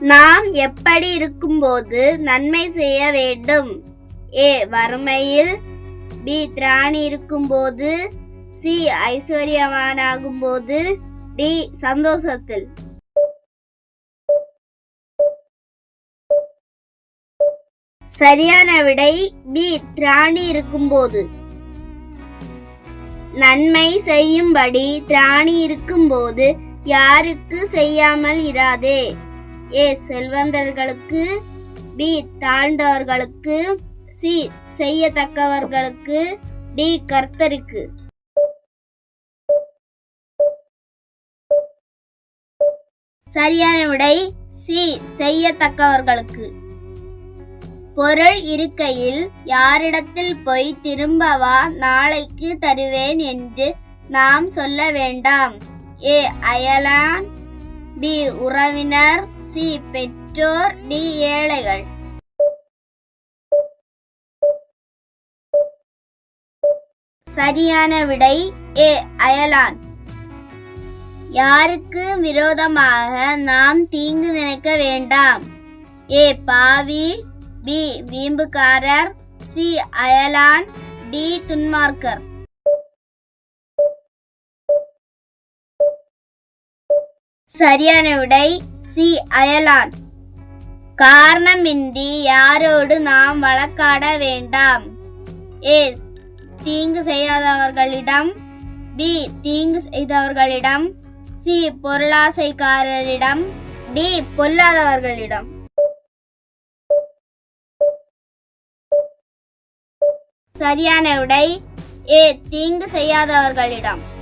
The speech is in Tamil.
நாம் எப்படி இருக்கும்போது நன்மை செய்ய வேண்டும்? ஏ வறுமையில். பி திராணி இருக்கும்போது. சி ஐஸ்வர்யவானாகும் போது டி சந்தோஷத்தில். சரியான விடை பி திராணி இருக்கும்போது. நன்மை செய்யும்படி திராணி இருக்கும்போது யாருக்கு செய்யாமல் இராதே? ஏ செல்வந்தர்களுக்கு பி தாழ்ந்தவர்களுக்கு சி செய்யத்தக்கவர்களுக்கு டி கர்த்தருக்கு. சரியான விடை சி செய்யத்தக்கவர்களுக்கு. பொருள் இருக்கையில் யாரிடத்தில் போய் திரும்பவா நாளைக்கு தருவேன் என்று நாம் சொல்ல வேண்டாம். ஏ அயலான் பி உறவினர் சி பெற்றோர் டி ஏழைகள். சரியான விடை ஏ அயலான். யாருக்கு விரோதமாக நாம் தீங்கு நினைக்க வேண்டாம்? ஏ பாவி பி வீம்புக்காரர் சி அயலான் டி துன்மார்க்கர். சரியான விடை சி. அயலான். காரணமின்றி யாரோடு நாம் வழக்காட வேண்டாம். ஏ. தீங்கு செய்யாதவர்களிடம். பி. தீங்கு செய்தவர்களிடம். சி. பொருளாசைக்காரரிடம். டி. பொல்லாதவர்களிடம். சரியான விடை ஏ. தீங்கு செய்யாதவர்களிடம்.